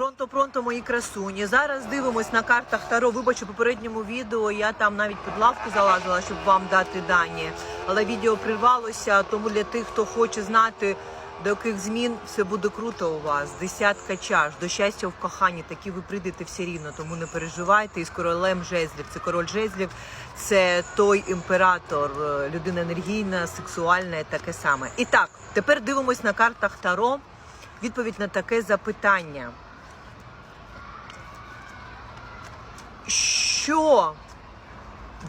Пронто, пронто, мої красуні. Зараз дивимось на картах Таро. Вибачте, у попередньому відео я там навіть під лавку залазила, щоб вам дати дані. Але відео прирвалося, тому для тих, хто хоче знати, до яких змін все буде круто у вас. Десятка чаш, до щастя в коханні. Такі ви прийдете всі рівно, тому не переживайте. І з королем жезлів. Це король жезлів, це той імператор, е, людина енергійна, сексуальна, і таке саме. І так, тепер дивимось на картах Таро. Відповідь на таке запитання. Що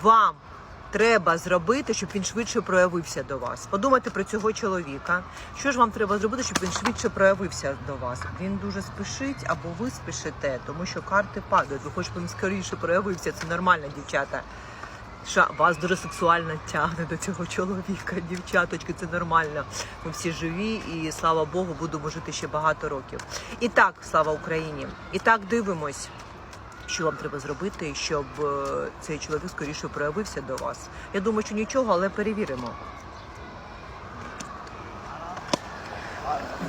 вам треба зробити, щоб він швидше проявився до вас? Подумайте про цього чоловіка. Що ж вам треба зробити, щоб він швидше проявився до вас? Він дуже спішить або ви спішите, тому що карти падають. Ви хочете, він скоріше проявився. Це нормально, дівчата. Що вас дуже сексуально тягне до цього чоловіка, дівчаточки, це нормально. Ми всі живі і слава Богу, будемо жити ще багато років. І так, слава Україні! І так дивимось, що вам треба зробити, щоб е, цей чоловік скоріше проявився до вас. Я думаю, що нічого, але перевіримо.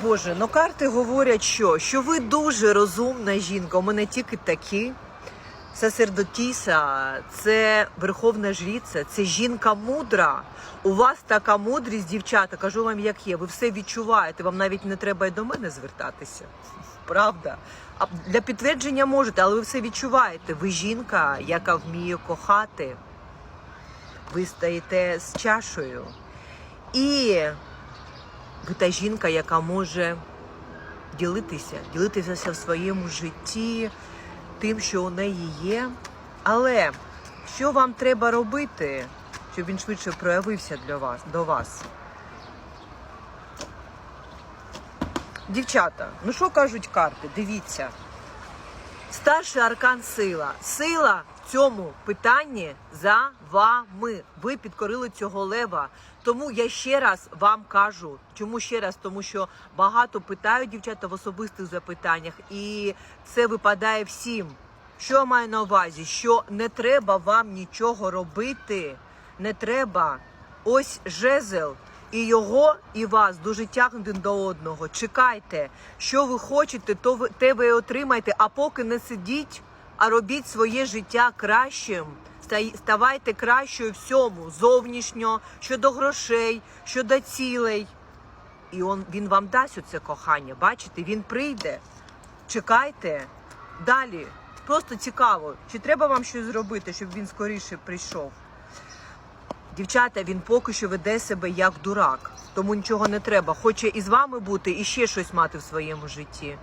Боже, ну карти говорять, що, що ви дуже розумна жінка. У мене тільки такі. Сасердотіса, це верховна жриця, це жінка мудра. У вас така мудрість, дівчата, кажу вам, як є. Ви все відчуваєте, вам навіть не треба й до мене звертатися. Правда? А для підтвердження можете, але ви все відчуваєте. Ви жінка, яка вміє кохати. Ви стаєте з чашею. І ви та жінка, яка може ділитися, ділитися в своєму житті тим, що у неї є. Але що вам треба робити, щоб він швидше проявився для вас, до вас? Дівчата, ну що кажуть карти? Дивіться. Старший аркан сила. Сила цьому питанні за вами. Ви підкорили цього лева. Тому я ще раз вам кажу. Чому ще раз? Тому що багато питають дівчата в особистих запитаннях, і це випадає всім. Що я маю на увазі? Що не треба вам нічого робити. Не треба. Ось жезл. І його, і вас дуже тягнуть до одного. Чекайте, що ви хочете, то ви те ви отримаєте. А поки не сидіть, а робіть своє життя кращим. Ставайте кращою всьому, зовнішньо, щодо грошей, щодо цілей. І он, він вам дасть оце кохання. Бачите, він прийде. Чекайте. Далі. Просто цікаво, чи треба вам щось зробити, щоб він скоріше прийшов. Дівчата, він поки що веде себе як дурак, тому нічого не треба. Хоче і з вами бути, і ще щось мати в своєму житті.